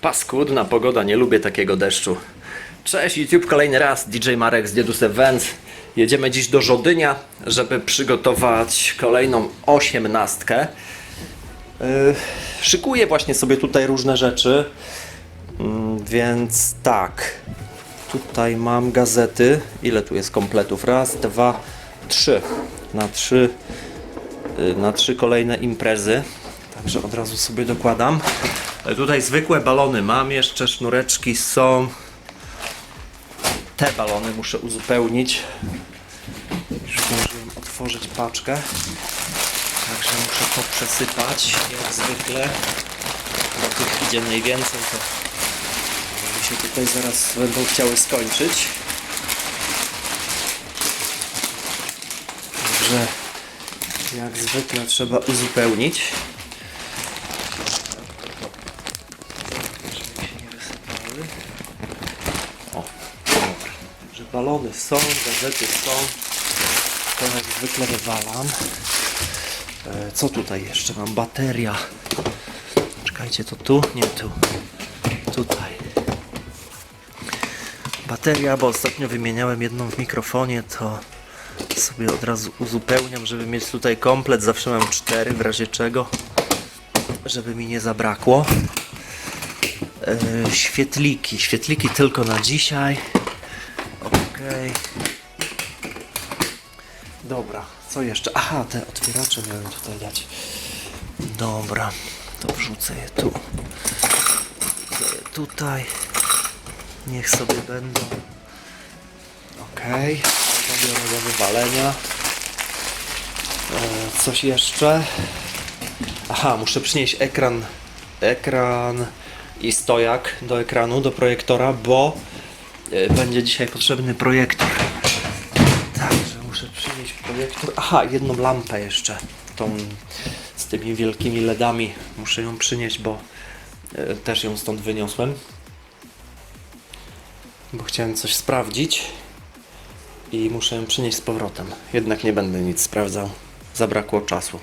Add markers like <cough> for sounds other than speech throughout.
Paskudna pogoda, nie lubię takiego deszczu. Cześć YouTube, kolejny raz, DJ Marek z Diedus Events. Jedziemy dziś do Żodynia, żeby przygotować kolejną osiemnastkę. Yy, szykuję właśnie sobie tutaj różne rzeczy, Mm, więc tak. Tutaj mam gazety. Ile tu jest kompletów? Raz, dwa, trzy. Na trzy, y, na trzy kolejne imprezy. Także od razu sobie dokładam. E, Tutaj zwykłe balony mam, jeszcze sznureczki są. Te balony muszę uzupełnić. Już otworzyć paczkę. Także muszę to przesypać, jak zwykle. Bo tych idzie najwięcej, to mi się tutaj zaraz będą chciały skończyć. Także jak zwykle trzeba uzupełnić. Żeby się nie wysypały. O, dobra. Że balony są, gazety są. To jak zwykle wywalam. E, Co tutaj jeszcze mam? Bateria. Czekajcie, to tu? Nie tu. Tutaj. Bateria, bo ostatnio wymieniałem jedną w mikrofonie, to sobie od razu uzupełniam, żeby mieć tutaj komplet. Zawsze mam cztery, w razie czego, żeby mi nie zabrakło. E, świetliki. Świetliki tylko na dzisiaj. Okej. Dobra, co jeszcze? Aha, te otwieracze miałem tutaj dać. Dobra, to wrzucę je tu. Wrzucę je tutaj. Niech sobie będą. Okej, to biorę do wywalenia. E, coś jeszcze? Aha, muszę przynieść ekran, ekran i stojak do ekranu, do projektora, bo będzie dzisiaj potrzebny projektor. Także muszę przynieść projektor. Aha, jedną lampę jeszcze. Tą z tymi wielkimi LEDami. Muszę ją przynieść, bo e, też ją stąd wyniosłem. Bo chciałem coś sprawdzić i muszę ją przynieść z powrotem. Jednak nie będę nic sprawdzał. Zabrakło czasu.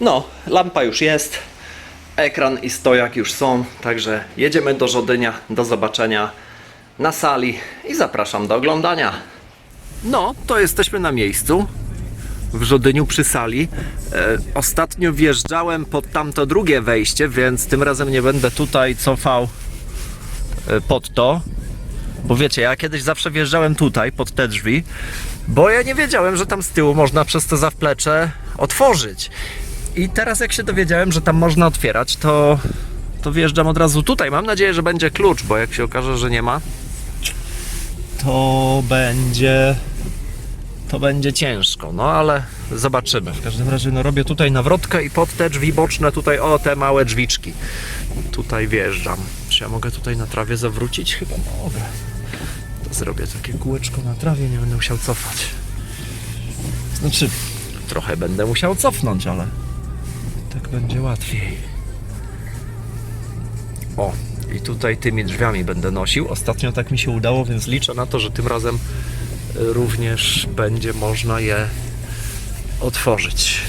No, lampa już jest. Ekran i stojak już są, także jedziemy do Żodynia. Do zobaczenia na sali i zapraszam do oglądania. No, to jesteśmy na miejscu w Żodyniu przy sali. E, ostatnio wjeżdżałem pod tamto drugie wejście, więc tym razem nie będę tutaj cofał e, pod to. Bo wiecie, ja kiedyś zawsze wjeżdżałem tutaj pod te drzwi, bo ja nie wiedziałem, że tam z tyłu można przez to zawplecze otworzyć. I teraz jak się dowiedziałem, że tam można otwierać, to, to wjeżdżam od razu tutaj. Mam nadzieję, że będzie klucz, bo jak się okaże, że nie ma, to będzie to będzie ciężko, no ale zobaczymy. W każdym razie no, robię tutaj nawrotkę i pod te drzwi boczne tutaj, o te małe drzwiczki. Tutaj wjeżdżam. Czy ja mogę tutaj na trawie zawrócić? Chyba mogę. To zrobię takie kółeczko na trawie, nie będę musiał cofać. Znaczy, trochę będę musiał cofnąć, ale tak będzie łatwiej. O, i tutaj tymi drzwiami będę nosił. Ostatnio tak mi się udało, więc liczę na to, że tym razem y, również będzie można je otworzyć.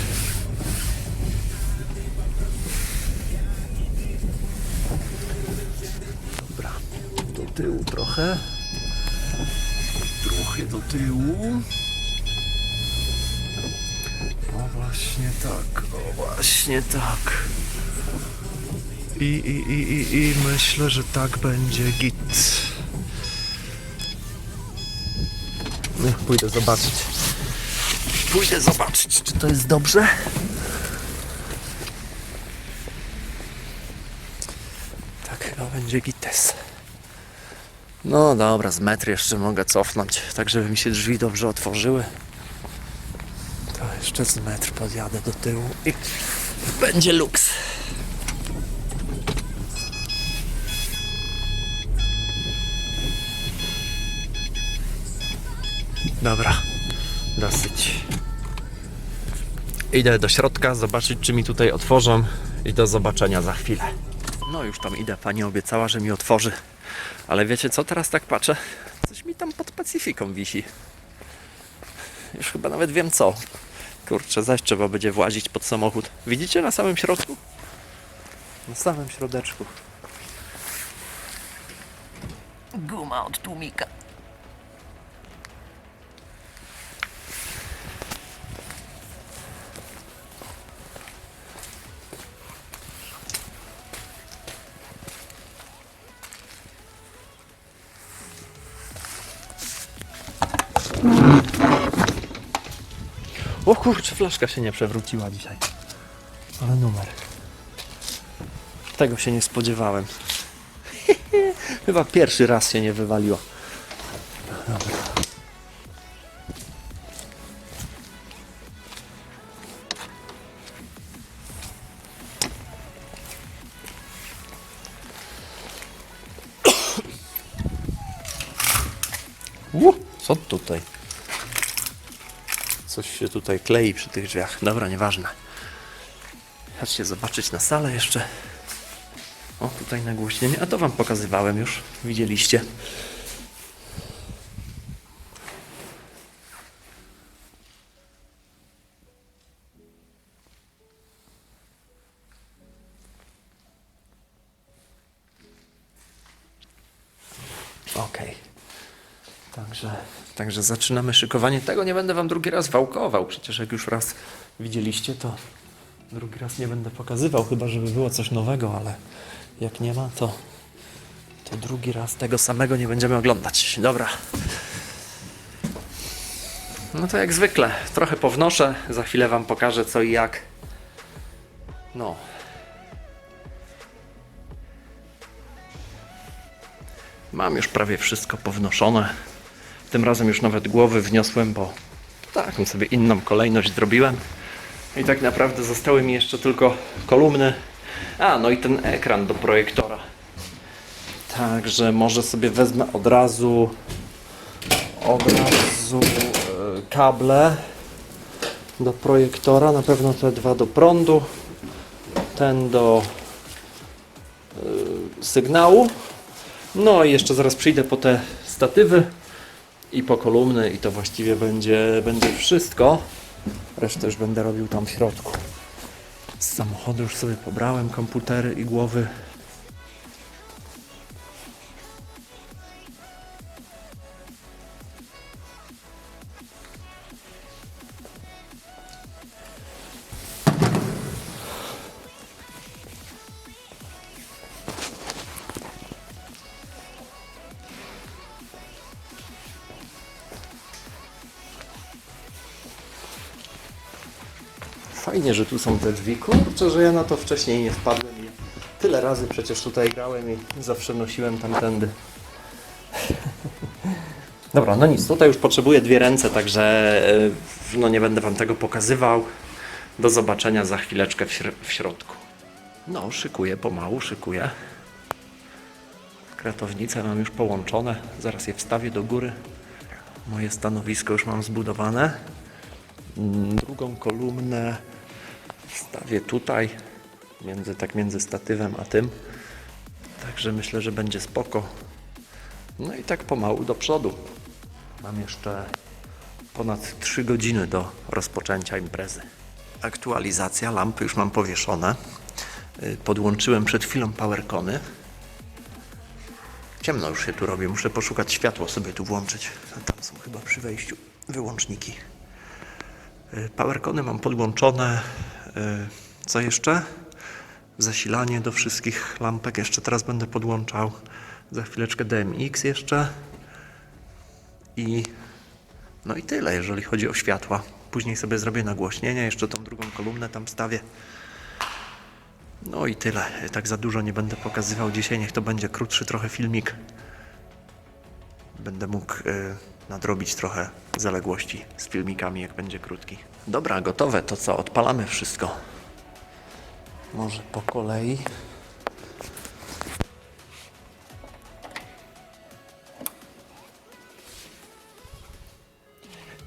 Dobra, do tyłu trochę. Trochę do tyłu. O właśnie tak, o właśnie tak. I, i, i, i, i myślę, że tak będzie git. No, pójdę zobaczyć. Pójdę zobaczyć, czy to jest dobrze. Tak chyba będzie gites. No dobra, z metr jeszcze mogę cofnąć, tak żeby mi się drzwi dobrze otworzyły. To jeszcze z metr podjadę do tyłu i będzie luks. Dobra, dosyć. Idę do środka, zobaczyć czy mi tutaj otworzą i do zobaczenia za chwilę. No już tam idę, pani obiecała, że mi otworzy. Ale wiecie co, teraz tak patrzę, coś mi tam pod Pacyfiką wisi. Już chyba nawet wiem co. Kurczę, zaś trzeba będzie włazić pod samochód. Widzicie na samym środku? Na samym środeczku. Guma od tłumika. O kurczę, flaszka się nie przewróciła dzisiaj. Ale numer. Tego się nie spodziewałem. <laughs> Chyba pierwszy raz się nie wywaliło. Dobra. <coughs> Co tutaj? Coś się tutaj klei przy tych drzwiach. Dobra, nieważne. Chodźcie zobaczyć na salę jeszcze. O, tutaj nagłośnienie. A to wam pokazywałem już. Widzieliście. Także zaczynamy szykowanie. Tego nie będę wam drugi raz wałkował. Przecież jak już raz widzieliście, to drugi raz nie będę pokazywał, chyba żeby było coś nowego, ale jak nie ma, to, to drugi raz tego samego nie będziemy oglądać. Dobra. No to jak zwykle, trochę pownoszę, za chwilę wam pokażę co i jak. No. Mam już prawie wszystko pownoszone. Tym razem już nawet głowy wniosłem, bo taką sobie inną kolejność zrobiłem. I tak naprawdę zostały mi jeszcze tylko kolumny. A, no i ten ekran do projektora. Także może sobie wezmę od razu od razu e, kable do projektora. Na pewno te dwa do prądu. Ten do e, sygnału. No i jeszcze zaraz przyjdę po te statywy i po kolumny i to właściwie będzie, będzie wszystko. Resztę już będę robił tam w środku. Z samochodu już sobie pobrałem komputery i głowy. Fajnie, że tu są te drzwi. Kurczę, że ja na to wcześniej nie wpadłem. I tyle razy przecież tutaj grałem i zawsze nosiłem tamtędy. <laughs> Dobra, no nic, tutaj już potrzebuję dwie ręce, także e, no nie będę Wam tego pokazywał. Do zobaczenia za chwileczkę w, śr- w środku. No, szykuję pomału, szykuję. Kratownice mam już połączone, zaraz je wstawię do góry. Moje stanowisko już mam zbudowane. Mm, Drugą kolumnę wstawię tutaj, między, tak między statywem a tym. Także myślę, że będzie spoko. No i tak pomału do przodu. Mam jeszcze ponad 3 godziny do rozpoczęcia imprezy. Aktualizacja, lampy już mam powieszone. Y, Podłączyłem przed chwilą powerkony. Ciemno już się tu robi, muszę poszukać światło sobie tu włączyć. Tam są chyba przy wejściu wyłączniki. Y, Powerkony mam podłączone. Y, Co jeszcze? Zasilanie do wszystkich lampek jeszcze teraz będę podłączał. Za chwileczkę DMX jeszcze. I no i tyle, jeżeli chodzi o światła. Później sobie zrobię nagłośnienie, jeszcze tą drugą kolumnę tam stawię. No i tyle. Tak za dużo nie będę pokazywał dzisiaj. Niech to będzie krótszy trochę filmik. Będę mógł y, nadrobić trochę zaległości z filmikami, jak będzie krótki. Dobra, gotowe. To co? Odpalamy wszystko. Może po kolei.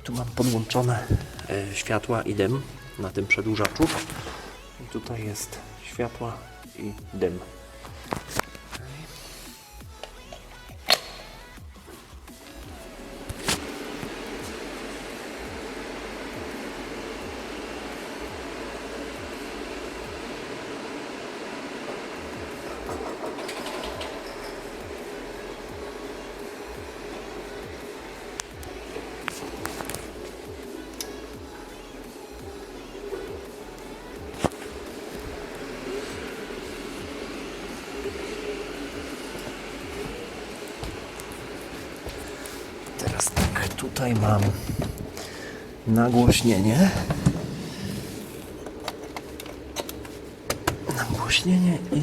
Tu mam podłączone e, światła i dym na tym przedłużaczu. I tutaj jest światła i dym. Tutaj mam nagłośnienie. Nagłośnienie i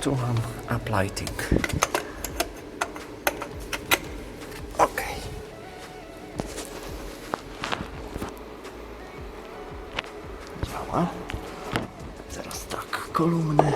tu mam uplighting. Ok. Działa. Teraz tak, kolumny.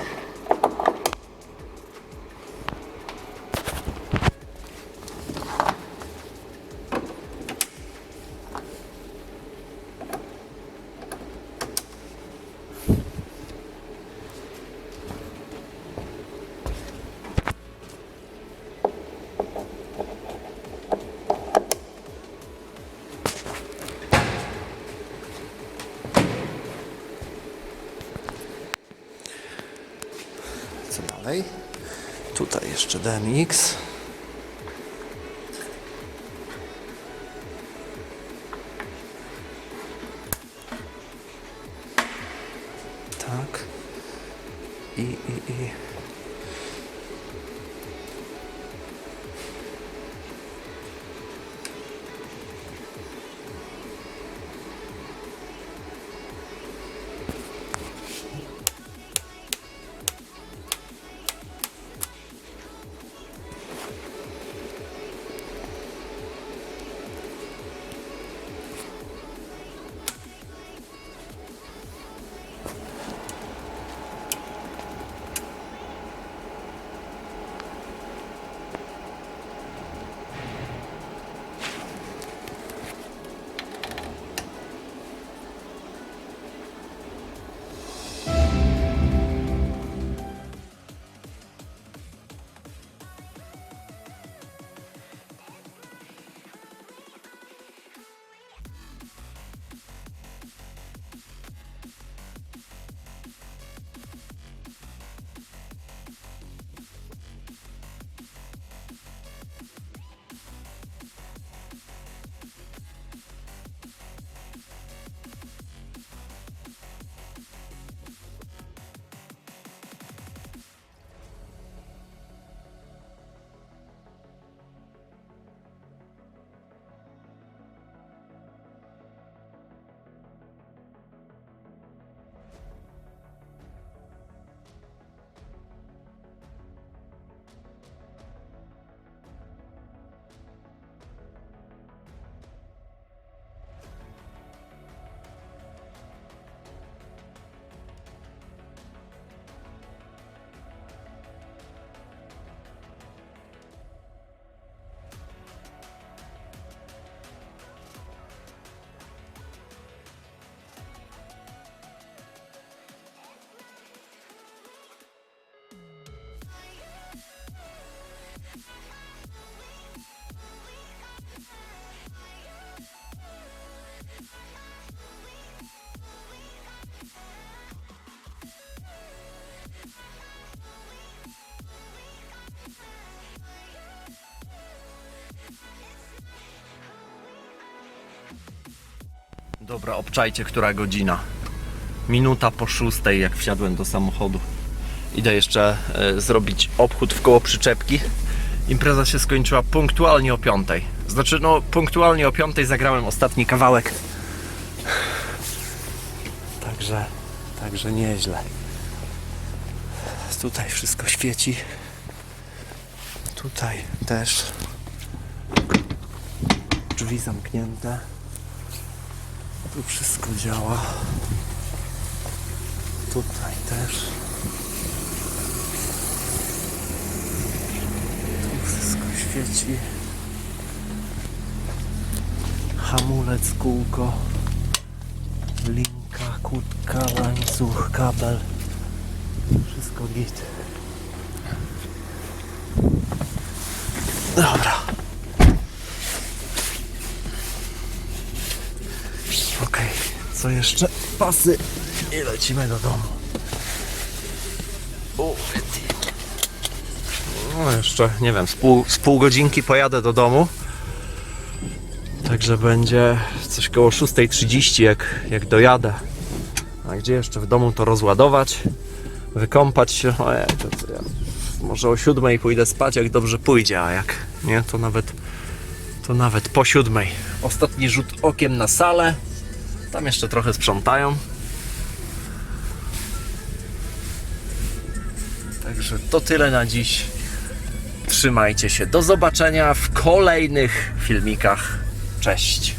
Dalej? Tutaj jeszcze DMX. Tak. I, i, i. Dobra, obczajcie, która godzina. Minuta po szóstej, jak wsiadłem do samochodu. Idę jeszcze e, zrobić obchód w koło przyczepki. Impreza się skończyła punktualnie o piątej. Znaczy, no, punktualnie o piątej zagrałem ostatni kawałek. Także, także nieźle. Tutaj wszystko świeci. Tutaj też. Drzwi zamknięte. Tu wszystko działa. Tutaj też. Tu wszystko świeci. Hamulec, kółko, linka, kutka, łańcuch, kabel. Wszystko git. Dobra. Co jeszcze? Pasy i lecimy do domu. O, no jeszcze, nie wiem, z pół, z pół godzinki pojadę do domu. Także będzie coś koło 6.30 jak, jak dojadę. A gdzie jeszcze w domu to rozładować, wykąpać się. Ja może o 7.00 pójdę spać, jak dobrze pójdzie, a jak nie, to nawet To nawet po siódmej. Ostatni rzut okiem na salę. Tam jeszcze trochę sprzątają. Także to tyle na dziś. Trzymajcie się. Do zobaczenia w kolejnych filmikach. Cześć.